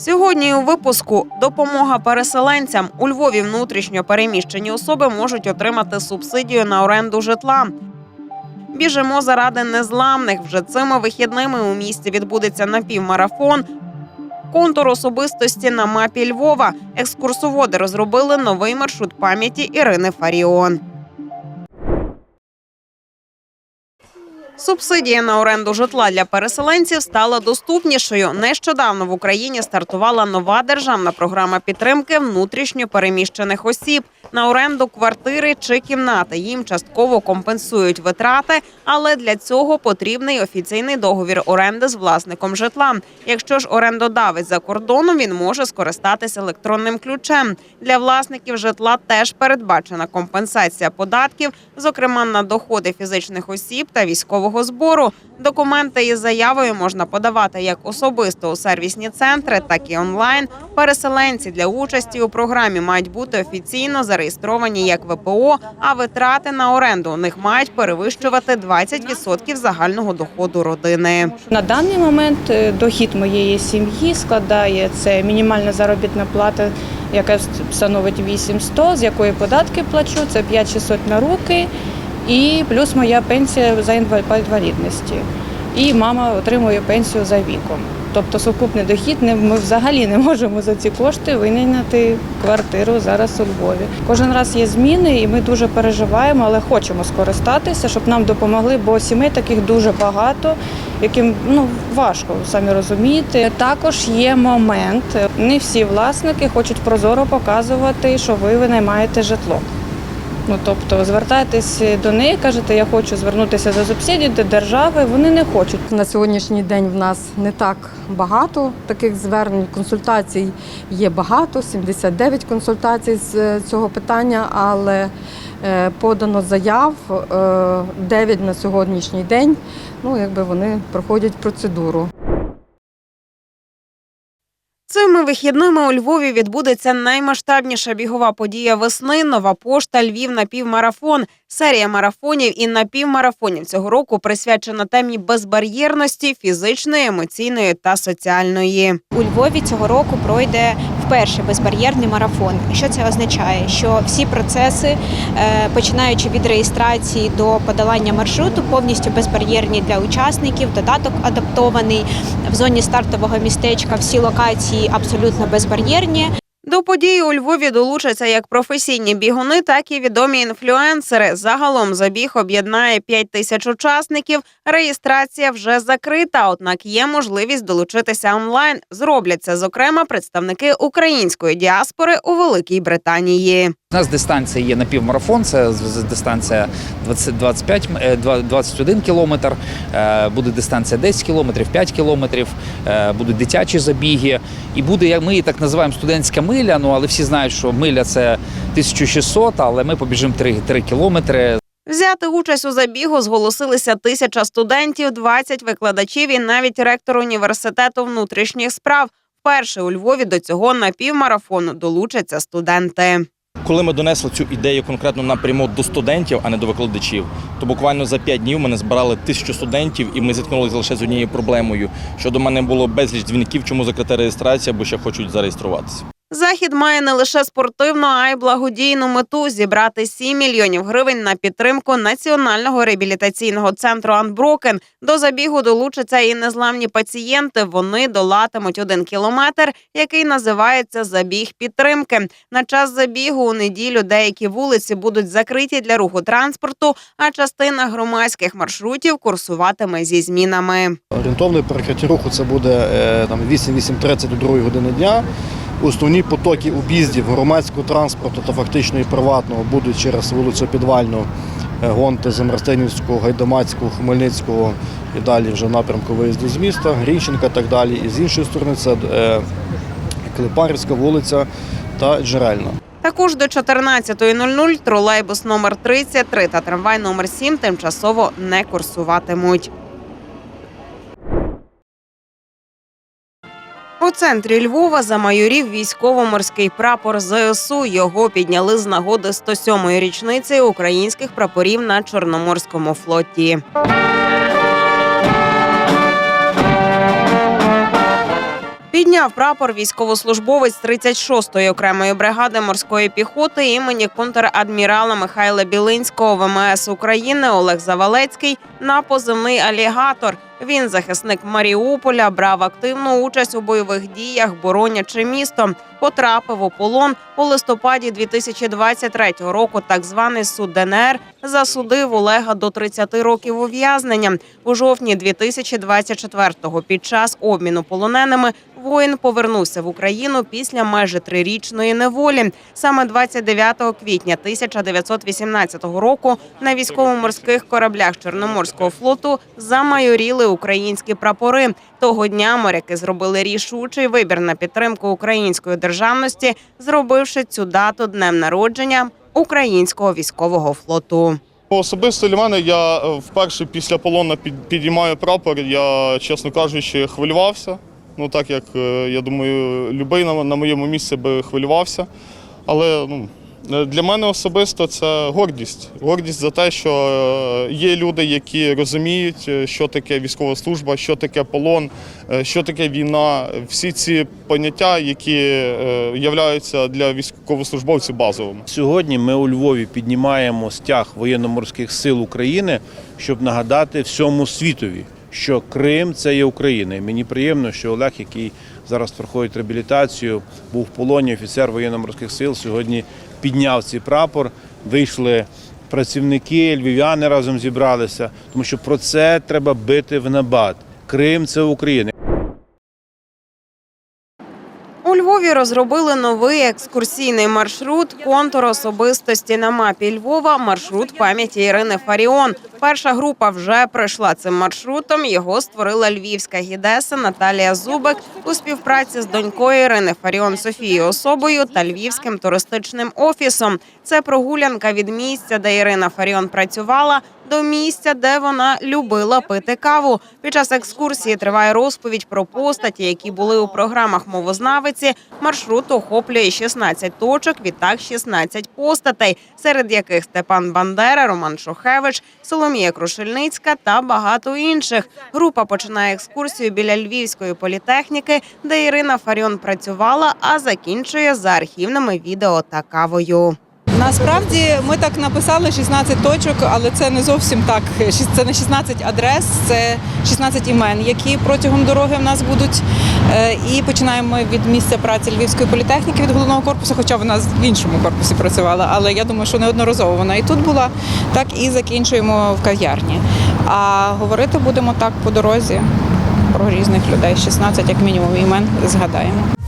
Сьогодні у випуску допомога переселенцям у Львові внутрішньо переміщені особи можуть отримати субсидію на оренду житла. Біжимо заради незламних. Вже цими вихідними у місті відбудеться напівмарафон. Контур особистості на мапі Львова. Екскурсоводи розробили новий маршрут пам'яті Ірини Фаріон. Субсидія на оренду житла для переселенців стала доступнішою. Нещодавно в Україні стартувала нова державна програма підтримки внутрішньо переміщених осіб. На оренду квартири чи кімнати їм частково компенсують витрати, але для цього потрібний офіційний договір оренди з власником житла. Якщо ж орендодавець за кордоном, він може скористатися електронним ключем. Для власників житла теж передбачена компенсація податків, зокрема на доходи фізичних осіб та військового збору. Документи із заявою можна подавати як особисто у сервісні центри, так і онлайн. Переселенці для участі у програмі мають бути офіційно зареєстровані як ВПО, а витрати на оренду у них мають перевищувати 20% загального доходу родини. На даний момент е, дохід моєї сім'ї складає це мінімальна заробітна плата, яка становить 8100, з якої податки плачу, це 5600 на руки, і плюс моя пенсія за інвалідності. І мама отримує пенсію за віком. Тобто сукупний дохід не ми взагалі не можемо за ці кошти винайняти квартиру зараз у Львові. Кожен раз є зміни, і ми дуже переживаємо, але хочемо скористатися, щоб нам допомогли, бо сімей таких дуже багато, яким ну важко самі розумієте. Також є момент, не всі власники хочуть прозоро показувати, що ви винаймаєте житло. Ну тобто звертайтесь до неї, кажете, я хочу звернутися за субсидії до держави. Вони не хочуть. На сьогоднішній день в нас не так багато таких звернень. Консультацій є багато, 79 консультацій з е, цього питання, але е, подано заяв е, 9 на сьогоднішній день. Ну, якби вони проходять процедуру. Цими вихідними у Львові відбудеться наймасштабніша бігова подія весни. Нова пошта Львів напівмарафон. Серія марафонів і напівмарафонів цього року присвячена темі безбар'єрності, фізичної, емоційної та соціальної. У Львові цього року пройде вперше безбар'єрний марафон. Що це означає? Що всі процеси, е, починаючи від реєстрації до подолання маршруту, повністю безбар'єрні для учасників. Додаток адаптований в зоні стартового містечка. Всі локації абсолютно безбар'єрні. До події у Львові долучаться як професійні бігуни, так і відомі інфлюенсери. Загалом забіг об'єднає 5 тисяч учасників. Реєстрація вже закрита, однак є можливість долучитися онлайн. Зробляться зокрема, представники української діаспори у Великій Британії. У нас дистанція є напівмарафон, це з- з- дистанція 20, 25, е, два- 21 кілометр, е, буде дистанція 10 кілометрів, 5 кілометрів, е, будуть дитячі забіги. І буде, ми її так називаємо, студентська миля, ну але всі знають, що миля це 1600, але ми побіжимо 3, 3 кілометри. Взяти участь у забігу зголосилися тисяча студентів, 20 викладачів і навіть ректор університету внутрішніх справ. Вперше у Львові до цього напівмарафону долучаться студенти. Коли ми донесли цю ідею конкретно напряму до студентів, а не до викладачів, то буквально за п'ять днів мене збирали тисячу студентів, і ми зіткнулися лише з однією проблемою, що до мене було безліч дзвінків, чому закрита реєстрація, бо ще хочуть зареєструватися. Захід має не лише спортивну, а й благодійну мету зібрати 7 мільйонів гривень на підтримку національного реабілітаційного центру Анброкен. До забігу долучаться і незламні пацієнти. Вони долатимуть один кілометр, який називається забіг підтримки. На час забігу у неділю деякі вулиці будуть закриті для руху транспорту, а частина громадських маршрутів курсуватиме зі змінами. Орієнтовне перекриття руху це буде е, там 8-8.30 до 2 години дня. Основні потоки об'їздів громадського транспорту та фактично і приватного будуть через вулицю Підвальну, е, Гонти, Замерстинівського, Гайдамацького, Хмельницького і далі вже напрямку виїзду з міста, Грінченка і так далі. І з іншої сторони це е, Клепарівська вулиця та Джерельна. Також до 14.00 тролейбус номер 33 та трамвай номер 7 тимчасово не курсуватимуть. У центрі Львова замайорів військово-морський прапор ЗСУ. Його підняли з нагоди 107-ї річниці українських прапорів на Чорноморському флоті. Підняв прапор військовослужбовець 36-ї окремої бригади морської піхоти імені контрадмірала Михайла Білинського ВМС України Олег Завалецький на позивний алігатор. Він захисник Маріуполя, брав активну участь у бойових діях, боронячи місто. Потрапив у полон у листопаді 2023 року. Так званий суд ДНР засудив Олега до 30 років ув'язнення. У жовтні 2024-го під час обміну полоненими воїн повернувся в Україну після майже трирічної неволі. Саме 29 квітня 1918 року на військово-морських кораблях Чорноморського флоту замайоріли українські прапори. Того дня моряки зробили рішучий вибір на підтримку української державності, зробивши цю дату днем народження українського військового флоту. Особисто для мене я е, вперше після полону під, підіймаю прапор. Я, чесно кажучи, хвилювався. Ну так як е, я думаю, любий на, моєму місці би хвилювався. Але ну, для мене особисто це гордість. Гордість за те, що е, є люди, які розуміють, е, що таке військова служба, що таке полон, е, що таке війна. Всі ці поняття, які е, являються для військовослужбовців базовими. Сьогодні ми у Львові піднімаємо стяг воєнно-морських сил України, щоб нагадати всьому світові, що Крим це є Україна. І мені приємно, що Олег, який зараз проходить реабілітацію, був в полоні офіцер воєнно-морських сил. Сьогодні підняв цей прапор. Вийшли працівники, львів'яни разом зібралися, тому що про це треба бити в набат. Крим це Україна. У Львові розробили новий екскурсійний маршрут контур особистості на мапі Львова. Маршрут пам'яті Ірини Фаріон. Перша група вже пройшла цим маршрутом. Його створила львівська гідеса Наталія Зубик у співпраці з донькою Ірини Фаріон Софією Особою та львівським туристичним офісом. Це прогулянка від місця, де Ірина Фаріон працювала, до місця, де вона любила пити каву. Під час екскурсії триває розповідь про постаті, які були у програмах мовознавиці. Маршрут охоплює 16 точок, відтак 16 постатей, серед яких Степан Бандера, Роман Шухевич, Соломія Крушельницька та багато інших. Група починає екскурсію біля Львівської політехніки, де Ірина Фаріон працювала, а закінчує за архівними відео та кавою. Насправді ми так написали 16 точок, але це не зовсім так. Це не 16 адрес, це 16 імен, які протягом дороги в нас будуть. Е, І починаємо від місця праці Львівської політехніки від головного корпусу, хоча вона в іншому корпусі працювала. Але я думаю, що неодноразово вона і тут була, так і закінчуємо в кав'ярні. А говорити будемо так по дорозі про різних людей. 16 як мінімум імен згадаємо.